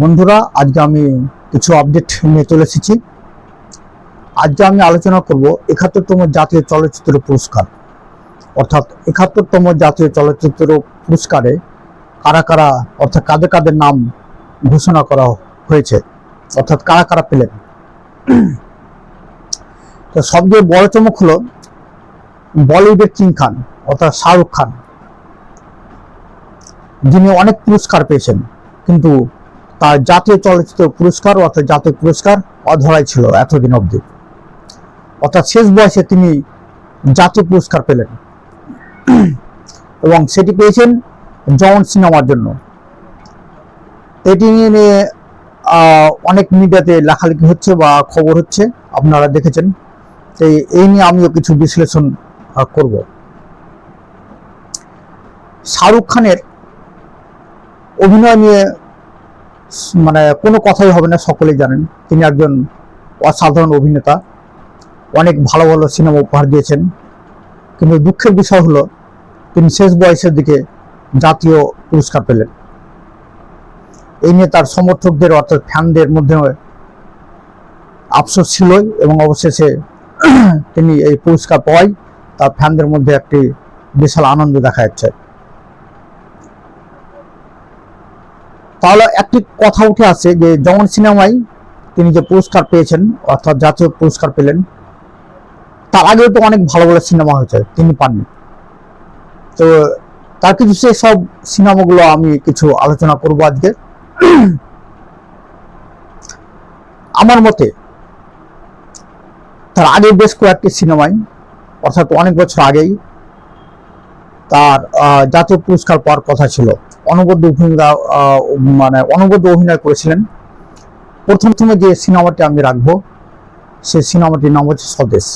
বন্ধুরা, আজকে আমি কিছু আপডেট নিয়ে চলে এসেছি। আজকে আমি আলোচনা করব একাত্তরতম জাতীয় চলচ্চিত্র পুরস্কার। অর্থাৎ একাত্তরতম জাতীয় চলচ্চিত্র পুরস্কারে কারা কারা, অর্থাৎ কাদের কাদের নাম ঘোষণা করা হয়েছে, অর্থাৎ কারা কারা পেলেন। তো সবচেয়ে বড় চমক হলো বলিউডের কিং খান, অর্থাৎ শাহরুখ খান। যিনি অনেক পুরস্কার পেয়েছেন, কিন্তু তার জাতীয় চলচ্চিত্র পুরস্কার অর্থাৎ জাতীয় পুরস্কার অধরাই ছিল এতদিন অবধি। অর্থাৎ শেষ বয়সে তিনি জাতীয় পুরস্কার পেলেন। এবং সেটি পেয়েছেন জন সিনেমার জন্য। এটি নিয়ে অনেক মিডিয়াতে লেখালেখি হচ্ছে বা খবর হচ্ছে, আপনারা দেখেছেন। তো এই নিয়ে আমিও কিছু বিশ্লেষণ করব। শাহরুখ খানের অভিনয় নিয়ে মানে কোনো কথাই হবে না, সকলেই জানেন। তিনি একজন অসাধারণ অভিনেতা। অনেক ভালো ভালো সিনেমা উপহার দিয়েছেন। কিন্তু দুঃখের বিষয় হলো, তিনি শেষ বয়সের দিকে জাতীয় পুরস্কার পেলেন। এই নিয়ে তার সমর্থকদের অর্থাৎ ফ্যানদের মধ্যে আফসোস ছিলই এবং অবশেষে তিনি এই পুরস্কার পাওয়াই তার ফ্যানদের মধ্যে একটি বিশাল আনন্দ দেখা যাচ্ছে। তাহলে একটি কথা উঠে আসে যে জগন সিনেমায় তিনি যে পুরস্কার পেয়েছেন, অর্থাৎ জাতীয় পুরস্কার পেলেন, তার আগেও তো অনেক ভালো ভালো সিনেমা হয়েছে, তিনি পাননি। তো তার কিছু সেই সব সিনেমাগুলো আমি কিছু আলোচনা করব আজকে। আমার মতে তার আগে বেশ কয়েকটি সিনেমায়, অর্থাৎ অনেক বছর আগেই তার জাতীয় পুরস্কার পাওয়ার কথা ছিল। অনবদ্য ভূমিকা মানে অনবদ্য অভিনয় করেছিলেন। প্রথম প্রথমে যে সিনেমাটি আমি রাখব, সেই সিনেমাটির নাম হচ্ছে স্বদেশ।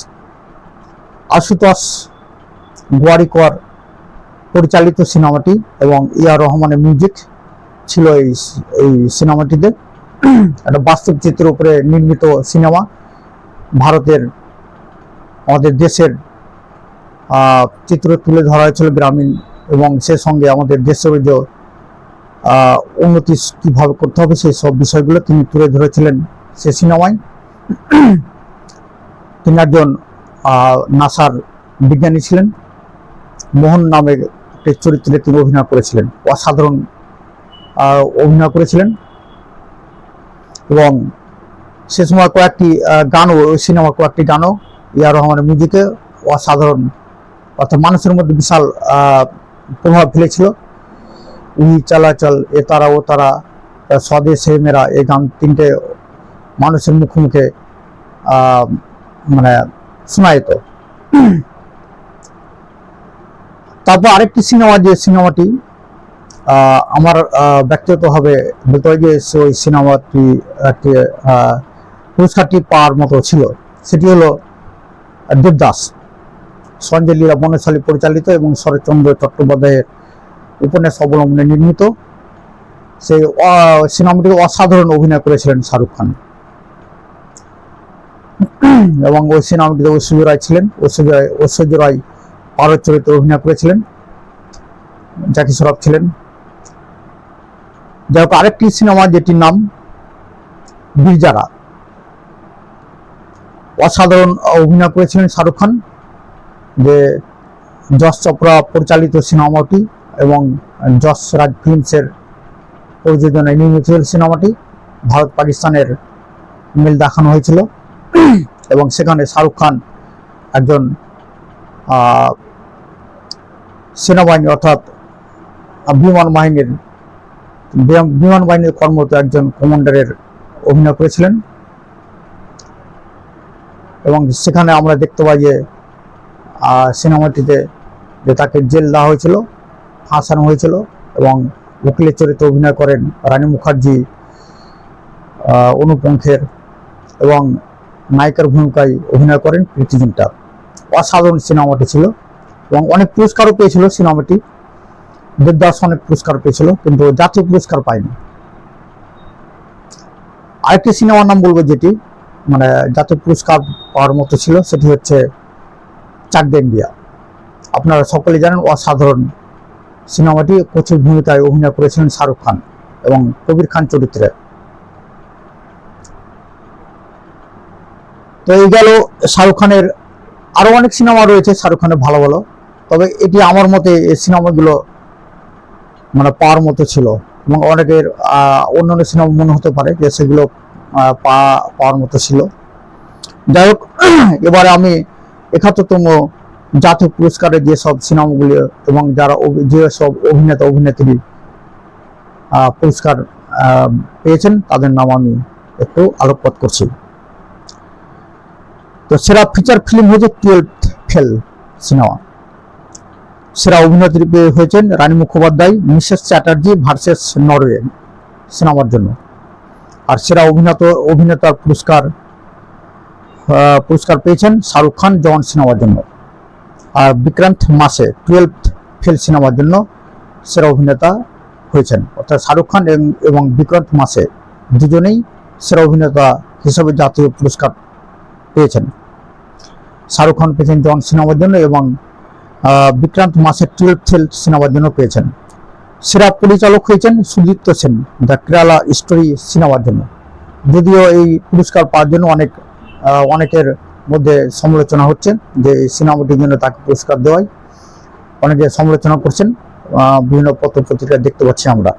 আশুতোষ গোয়ারিকর পরিচালিত সিনেমাটি এবং ইয়া রহমানের মিউজিক ছিল এই এই সিনেমাটিতে। একটা বাস্তব চিত্রের উপরে নির্মিত সিনেমা। ভারতের, আমাদের দেশের চিত্র তুলে ধরা হয়েছিল গ্রামীণ এবং সে সঙ্গে আমাদের দেশের যে উন্নতি কীভাবে করতে হবে সেই সব বিষয়গুলো তিনি তুলে ধরেছিলেন সে সিনেমায়। তিনি একজন নাসার বিজ্ঞানী ছিলেন। মোহন নামের একটি চরিত্রে তিনি অভিনয় করেছিলেন। অসাধারণ অভিনয় করেছিলেন। এবং সে সময় কয়েকটি গানও, ওই সিনেমার কয়েকটি গানও ইয়া রহমানের মিউজিকে অসাধারণ, অর্থাৎ মানুষের মধ্যে বিশাল প্রভাব ফেলেছিল। উই চলাচল, এ তারা, ও তারা স্বদেশ হে মেরা এই গান তিনটে মানুষের মুখে মুখে মানে শোনায়িত। তারপর আরেকটি সিনেমা যে সিনেমাটি আমার ব্যক্তিগতভাবে বলতে হয় যে ওই সিনেমাটি একটি পুরস্কারটি পাওয়ার মতো ছিল। সেটি হলো দেবদাস, সঞ্জয় লীলা বনশালী পরিচালিত এবং শরৎচন্দ্র চট্টোপাধ্যায়ের উপন্যাস অবলম্বনে নির্মিত। সেই সিনেমাটিতে অসাধারণ অভিনয় করেছিলেন শাহরুখ খান। এবং ওই সিনেমাটিতে ঐশ্বর্য রায় ছিলেন। ঐশ্বর্য রায় ঐশ্বর্য রায় পারদ চরিত্রে অভিনয় করেছিলেন। জাকি সরফ ছিলেন। যাই হোক, আরেকটি সিনেমা যেটির নাম বীরজারা অসাধারণ অভিনয় করেছিলেন শাহরুখ খান। যে যশ চোপড়া পরিচালিত সিনেমাটি এবং যশ রাজ ফিল্মসের প্রযোজনায় নির্মিত হয়েছিল সিনেমাটি। ভারত পাকিস্তানের মিল দেখানো হয়েছিল। এবং সেখানে শাহরুখ খান একজন সেনাবাহিনী অর্থাৎ বিমান বাহিনীর, বিমান- বাহিনীর কর্মরত একজন কমান্ডারের অভিনয় করেছিলেন। এবং সেখানে আমরা দেখতে পাই যে সিনেমাটিতে যে তাকে জেল দেওয়া হয়েছিল ফাঁসানো হয়েছিল এবং উকিলের চরিত্রে অভিনয় করেন রানী মুখার্জি অনুপঙ্খের এবং নায়িকার ভূমিকায় অভিনয় করেন প্রীতি অসাধারণ সিনেমাটি ছিল এবং অনেক পুরস্কারও পেয়েছিল সিনেমাটি। দেবদাস অনেক পুরস্কার পেয়েছিল, কিন্তু জাতীয় পুরস্কার পায়নি। আরেকটি সিনেমার নাম বলব যেটি মানে জাতীয় পুরস্কার পাওয়ার মতো ছিল, সেটি হচ্ছে চাক দে ইন্ডিয়া। আপনারা সকলে জানেন অসাধারণ সিনেমাটি প্রচুর ভূমিকায় অভিনয় করেছিলেন শাহরুখ খান এবং কবির খান চরিত্রে। তো এই গেল শাহরুখ খানের আরও অনেক সিনেমা রয়েছে শাহরুখ খানের ভালো ভালো। তবে এটি আমার মতে এই সিনেমাগুলো মানে পাওয়ার মতো ছিল এবং অনেকের আহ, অন্যান্য সিনেমা মনে হতে পারে যে সেগুলো পাওয়ার মতো ছিল। যাই হোক এবারে আমি একাত্তরতম জাতীয় পুরস্কারের যেসব সিনেমাগুলি এবং যারা যেসব অভিনেতা, অভিনেত্রী পুরস্কার পেয়েছেন, তাদের নাম আমি একটু আলোকপাত করছি। তো সেরা ফিচার ফিল্ম হয়েছে টুয়েলভ ফেল সিনেমা সেরা অভিনেত্রী পেয়ে হয়েছেন Rani Mukhopadhyay, Mrs Chatterjee versus Norway সিনেমার জন্য। আর সেরা অভিনেত, অভিনেতার পুরস্কার পুরস্কার পেয়েছেন শাহরুখ খান জন সিনেমার জন্য। আর বিক্রান্ত মাসে টুয়েলভ ফেল সিনেমার জন্য সেরা অভিনেতা হয়েছেন। অর্থাৎ শাহরুখ খান এবং- বিক্রান্ত মাসে দুজনেই সেরা অভিনেতা হিসেবে জাতীয় পুরস্কার পেয়েছেন। শাহরুখ খান পেয়েছেন জন সিনেমার জন্য এবং বিক্রান্ত মাসের টুয়েলভ ফেল সিনেমার জন্য পেয়েছেন। সেরা পরিচালক হয়েছেন সুদীপ্ত সেন, দ্য কেরালা স্টোরি সিনেমার জন্য। যদিও এই পুরস্কার পাওয়ার জন্য অনেক অনেকের মধ্যে সমালোচনা হচ্ছে যে সিনেমাটির জন্য তাকে পুরস্কার দেওয়ায় অনেকে সমালোচনা করছেন বিভিন্ন পত্র পত্রিকায় দেখতে পাচ্ছি আমরা।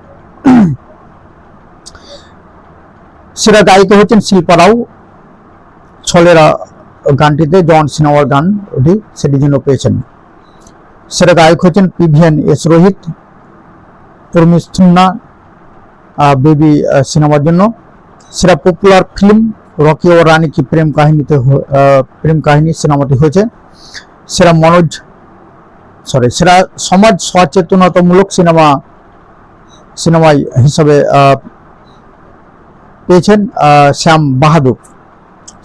সেরা গায়িকা হচ্ছেন শিল্পা রাও। ছলেরা গানটিতে জন সিনেমার গান ওটি সেটির জন্য পেয়েছেন। সেরা গায়ক হচ্ছেন PVN S Rohit Premisthunna baby সিনেমার জন্য। সেরা পপুলার ফিল্ম রকি ও রানী কি প্রেম কাহিনীতে প্রেম কাহিনী সিনেমাটি হয়েছে। সেরা মনোজ সরি সেরা সমাজ সচেতনতামূলক সিনেমা, সিনেমায় হিসাবে পেয়েছেন শ্যাম বাহাদুর।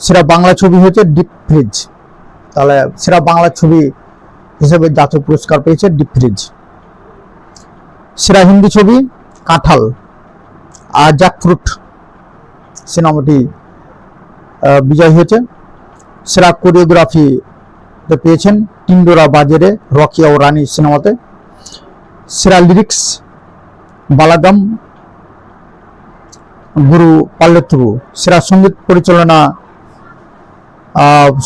সেরা বাংলা ছবি হয়েছে ডিপ ফ্রিজ তাহলে সেরা বাংলা ছবি হিসেবে জাতীয় পুরস্কার পেয়েছে ডিপ ফ্রিজ সেরা হিন্দি ছবি কাঁঠাল। আর জ্যাকফ্রুট সিনেমাটি বিজয় হয়েছে সেরা কোরিওগ্রাফি পেয়েছেন টিন্ডোরা বাজেরে রকিয়া ও রানী সিনেমাতে। সেরা লিরিক্স, বালাগাম, গুরু পাল্লেত্রু সেরা সংগীত পরিচালনা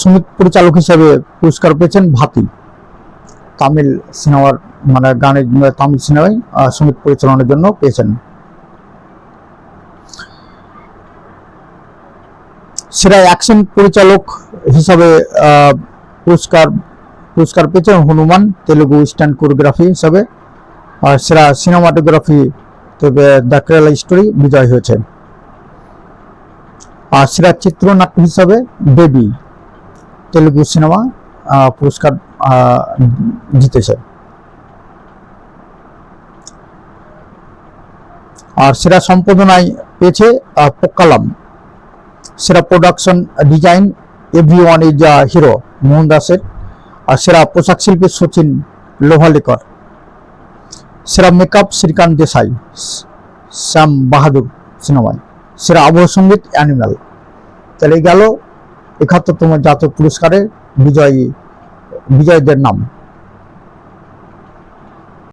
সংগীত পরিচালক হিসেবে পুরস্কার পেয়েছেন ভাতি। তামিল সিনেমার মানে গানের, তামিল সিনেমায় সংগীত পরিচালনার জন্য পেয়েছেন। সেরা অ্যাকশন পরিচালক হিসাবে পুরস্কার পুরস্কার পেয়েছেন হনুমান, তেলুগু স্ট্যান্ড কোরিওগ্রাফি হিসাবে। আর সেরা সিনেমাটোগ্রাফি দ্য কেরালা স্টোরি বিজয় হয়েছে। আর সেরা চিত্রনাট্য হিসাবে বেবি তেলুগু সিনেমা পুরস্কার জিতেছে। আর সেরা সম্পাদনায় পেয়েছে পোক্কালাম। সেরা production design everyone is hero Mohan দাসের। আর সেরা পোশাক শিল্পী সচিন লোহালিকর। সেরা মেকআপ শ্রীকান্ত দেশাই, শ্যাম বাহাদুর সিনেমায়। সেরা আবহ সংগীত অ্যানিম্যাল তাহলে গেল একাত্তরতম জাতীয় পুরস্কারের বিজয়ী, বিজয়ীদের নাম।